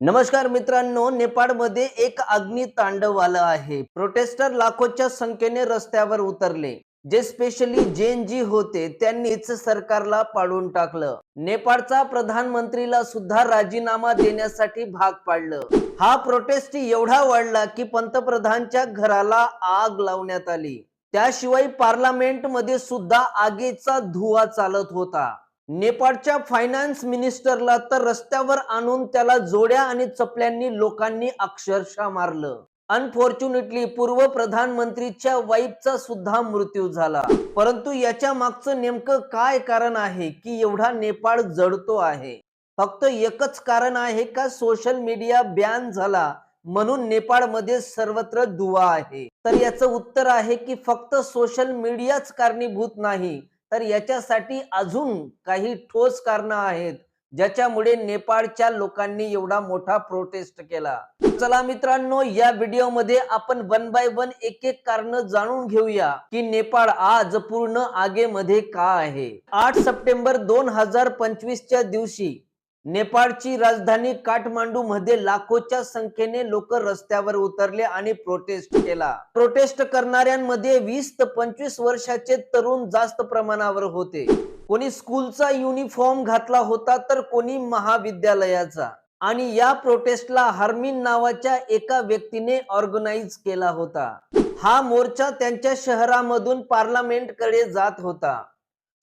नमस्कार मित्रांनो नेपाळमध्ये एक अग्नि तांडव आलं आहे. प्रोटेस्टर लाखोच्या संख्येने रस्त्यावर उतरले. जे स्पेशली जेन जी होते त्यांनीच सरकारला पाडून टाकलं. नेपाळचा प्रधानमंत्रीला सुद्धा राजीनामा देण्यासाठी भाग पाडलं. हा प्रोटेस्ट एवढा वाढला की पंतप्रधानच्या घराला आग लावण्यात आली. त्याशिवाय पार्लमेंटमध्ये सुद्धा आगीचा धुवा चालत होता. नेपाळच्या फायनान्स मिनिस्टरला तर रस्त्यावर आणून त्याला जोड्या आणि चपल्यांनी लोकांनी अक्षरशः मारलं. अनफॉर्च्युनेटली पूर्व प्रधानमंत्रीच्या वाईफचा सुद्धा मृत्यू झाला. परंतु याच्या मागचं नेमकं काय कारण आहे की एवढा नेपाळ जडतो आहे? फक्त एकच कारण आहे का सोशल मीडिया बॅन झाला? म्हणून नेपाळमध्ये सर्वत्र दुवा आहे. तर याचं उत्तर आहे की फक्त सोशल मीडियाच कारणीभूत नाही. तर याच्यासाठी अजून काही ठोस कारण आहेत ज्याच्यामुळे नेपाळच्या लोकांनी एवढा मोठा प्रोटेस्ट केला. चला मित्रांनो या व्हिडिओमध्ये आपण वन बाय वन एक एक कारण जाणून घेऊया की नेपाळ आज पूर्ण आगेमध्ये का आहे. आठ सप्टेंबर दोन हजार पंचवीसच्या दिवशी नेपाळची राजधानी काठमांडू मध्ये लाखोच्या संख्येने लोक रस्त्यावर उतरले आणि प्रोटेस्ट केला. प्रोटेस्ट करणाऱ्यांमध्ये वीस ते पंचवीस वर्षाचे तरुण जास्त प्रमाणावर होते. कोणी स्कूलचा युनिफॉर्म घातला होता तर कोणी महाविद्यालयाचा. आणि या प्रोटेस्टला हर्मिन नावाच्या एका व्यक्तीने ऑर्गनाईज केला होता. हा मोर्चा त्यांच्या शहरामधून पार्लमेंटकडे जात होता.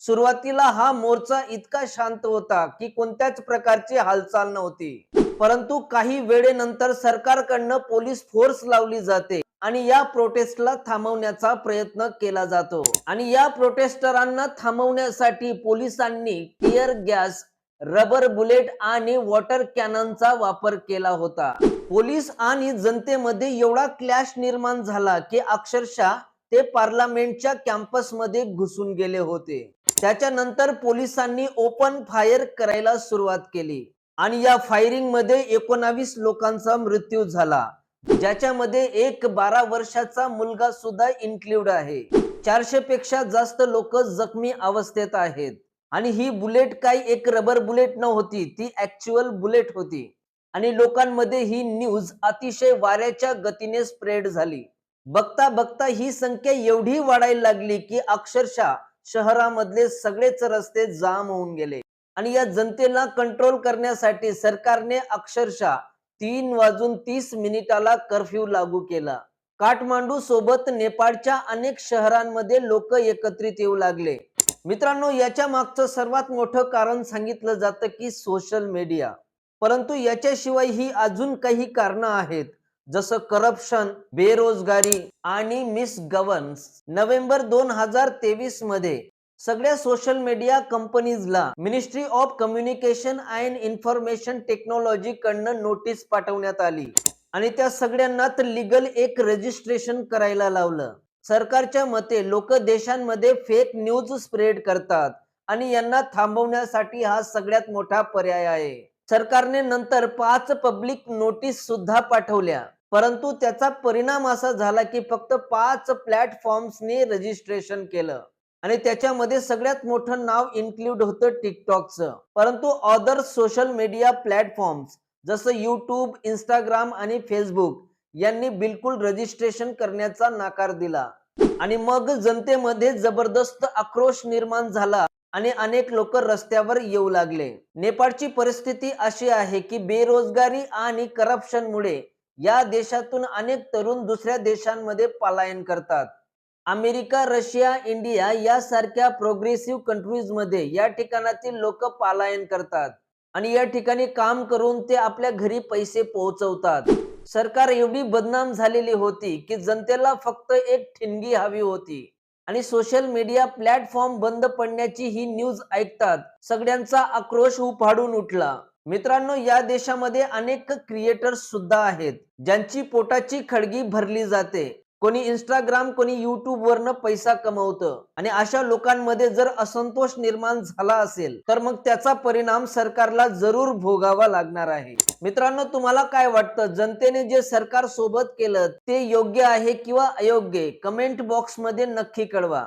सुरुवातीला हा मोर्चा इतका शांत होता की कोणत्याच प्रकारची हालचाल नव्हती. परंतु काही वेळेनंतर सरकारकडनं पोलीस फोर्स लावली जाते आणि या प्रोटेस्टला थांबवण्याचा प्रयत्न केला जातो. आणि या प्रोटेस्टरांना थांबवण्यासाठी पोलिसांनी टिअर गॅस रबर बुलेट आणि वॉटर कॅननचा वापर केला होता. पोलीस आणि जनतेमध्ये एवढा क्लॅश निर्माण झाला की अक्षरशः ते पार्लमेंटच्या कॅम्पसमध्ये घुसून गेले होते. त्याच्यानंतर पोलिसांनी ओपन फायर करायला सुरुवात केली आणि या फायरिंगमध्ये एकोणावीस लोकांचा मृत्यू झाला ज्याच्यामध्ये एक बारा वर्षाचा मुलगा सुद्धा इन्क्लूड आहे. चारशे पेक्षा जास्त लोक जखमी अवस्थेत आहेत आणि ही बुलेट काही एक रबर बुलेट नव्हती ती ऍक्च्युअल बुलेट होती आणि लोकांमध्ये ही न्यूज अतिशय वाऱ्याच्या गतीने स्प्रेड झाली. बघता बघता ही संख्या एवढी वाढायला लागली की अक्षरशः शहरामधले सगळेच रस्ते जाम होऊन गेले. आणि या जनतेला कंट्रोल करण्यासाठी सरकारने अक्षरशः तीन वाजून तीस मिनिटाला कर्फ्यू लागू केला. काठमांडू सोबत नेपाळच्या अनेक शहरांमध्ये लोक एकत्रित येऊ लागले. मित्रांनो याच्या मागचं सर्वात मोठं कारण सांगितलं जातं की सोशल मीडिया परंतु याच्याशिवाय ही अजून काही कारणं आहेत. जसं करप्शन बेरोजगारी आणि मिस गव्हर्न्स नोव्हेंबर दोन हजार तेवीसमध्ये सगळ्या social media कंपनीजला ministry of communication and information technology कडनं नोटीस पाठवण्यात आली. आणि त्या सगळ्यांना तर लिगल एक रजिस्ट्रेशन करायला लावलं. सरकारच्या मते लोक देशांमध्ये फेक न्यूज स्प्रेड करतात आणि यांना थांबवण्यासाठी हा सगळ्यात मोठा पर्याय आहे. सरकारने नंतर पाच पब्लिक नोटीस सुद्धा पाठवल्या. परंतु त्याचा परिणाम असा झाला की फक्त पाच प्लॅटफॉर्म्सने रजिस्ट्रेशन केलं. आणि त्याच्यामध्ये सगळ्यात मोठं नाव इन्क्ल्यूड होतं टिकटॉकचं परंतु अदर सोशल मीडिया प्लॅटफॉर्म्स जसं यूट्यूब इंस्टाग्राम आणि फेसबुक यांनी बिलकुल रजिस्ट्रेशन करण्याचा नकार दिला. आणि मग जनतेमध्ये जबरदस्त आक्रोश निर्माण झाला. आणि अनेक लोक रस्त्यावर येऊ लागले. नेपाळची परिस्थिती अशी आहे की बेरोजगारी आणि करप्शन मुळे या देशातून अनेक तरुण दुसऱ्या देशांमध्ये पलायन करतात. अमेरिका रशिया इंडिया यासारख्या प्रोग्रेसिव्ह कंट्रीजमध्ये या ठिकाणातील लोक पलायन करतात आणि या ठिकाणी काम करून ते आपल्या घरी पैसे पोहोचवतात. सरकार एवढी बदनाम झालेली होती की जनतेला फक्त एक ठिणगी हवी होती. आणि सोशल मीडिया प्लॅटफॉर्म बंद पडण्याची ही न्यूज ऐकतात. सगळ्यांचा आक्रोश उफाडून उठला. मित्रांनो या देशामध्ये अनेक क्रिएटर्स सुद्धा आहेत ज्यांची पोटाची खडगी भरली जाते. कोणी इंस्टाग्राम कोणी युट्यूब वरनं पैसा कमवतं. आणि अशा लोकांमध्ये जर असंतोष निर्माण झाला असेल तर मग त्याचा परिणाम सरकारला जरूर भोगावा लागणार आहे. मित्रांनो तुम्हाला काय वाटतं? जनतेने जे सरकार सोबत केलं ते योग्य आहे किंवा अयोग्य कमेंट बॉक्समध्ये नक्की कळवा.